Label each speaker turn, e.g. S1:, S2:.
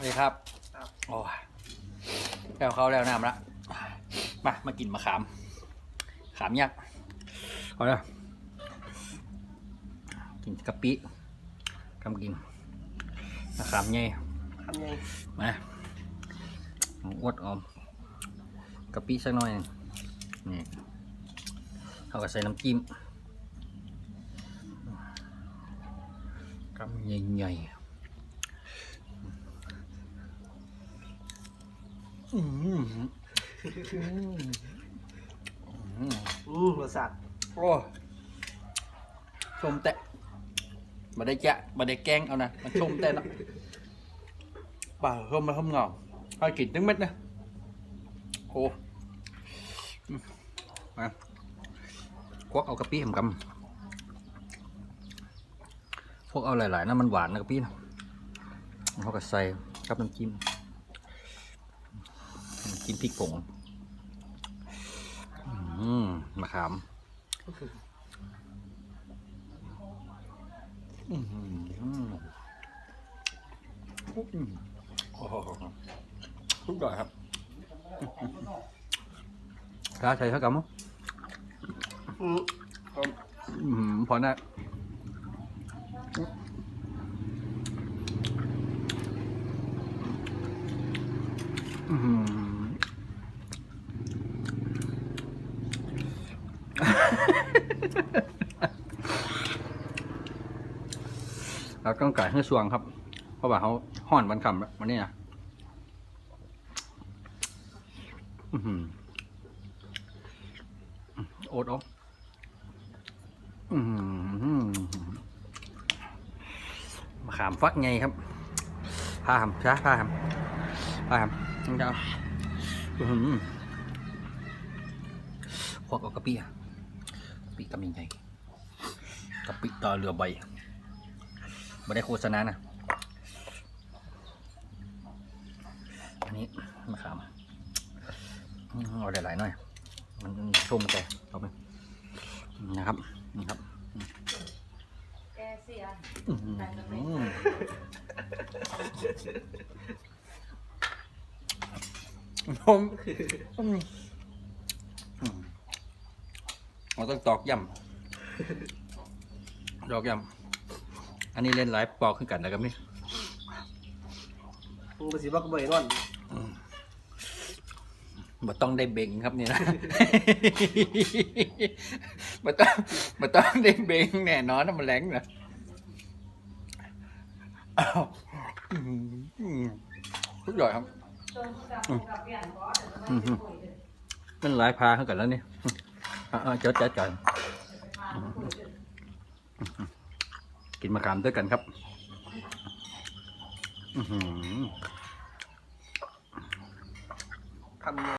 S1: วัสดีครับ
S2: ครับ
S1: โอ้ยแล้วเขาแล้วน้ำละมามากินมะขาม ขามยักษ์เอาเลยกินกะปิกำกินมะขามใหญ่
S2: ทำไง
S1: มาเอาอวดเออมกะปิสักหน่อยหนึ่งนี่เขาก็ใส่น้ำจิ้มกำใหญ่ๆ อืมอืมอืม
S2: อืมรสชาติ
S1: โอ้ชมแต่มาได้แจะมาได้แกล้งเอานะมันชมแต่เนาะป่าเพิ่มมาเพิ่มเงาให้กินตั้งเม็ดนะโอ้มาควักเอากะปิผมกำพวกเอาหลายๆนะมันหวานนะกะปินะเขาก็ใส่กับน้ำจิ้ม น้ำจิ้มพริกผงอืมมะขามอืมอืมอืมอ้ทุกอยครับถ้าใช้เท่ากับมั้ง
S2: อืม
S1: พอได้อืม เราต้องไก่ให้สวงครับ เพราะว่าเขาห่อนวันคำแล้ววันนี้นะอื้อหือโอ๊ตอ๊ออือหือมะขามฟักไงครับพาหำช้าพาหำพาหำนี่จะเอาอื้อหือพวกเอากะปิอะกะ ปิกำยังไงกะปิต่อเรือใบไม่ได้โฆษณานะ อันนี้มะขามอืมเอาหลายๆหน่อย มันชุ่มแต่เอาไปนะครับนะครับ
S3: แกเสีย
S1: อื้อหือผมอืมอืม เราต้องตอกย่ำตอกย่ำอันนี้เล่นไลฟ์ปอกขึ้นกันนะครับนี่
S2: มึงไปสิว่าก็บ่อยนอน
S1: บ่ต้องได้เบ่งครับนี่นะบ่ต้องบ่ต้องได้เบ่งแน่นอนนะมันแรงนะอ้าวอื้อหือทุกอย่างครับ
S3: ตรงกับกับเปลี่ยนบอสเดี๋ยวจะไม่คุยเลย
S1: มันหลายพาเข้ากันแล้วนี่อ่า จดจัดกันกินมะขามด้วยกันครับอือหือ
S2: ทำ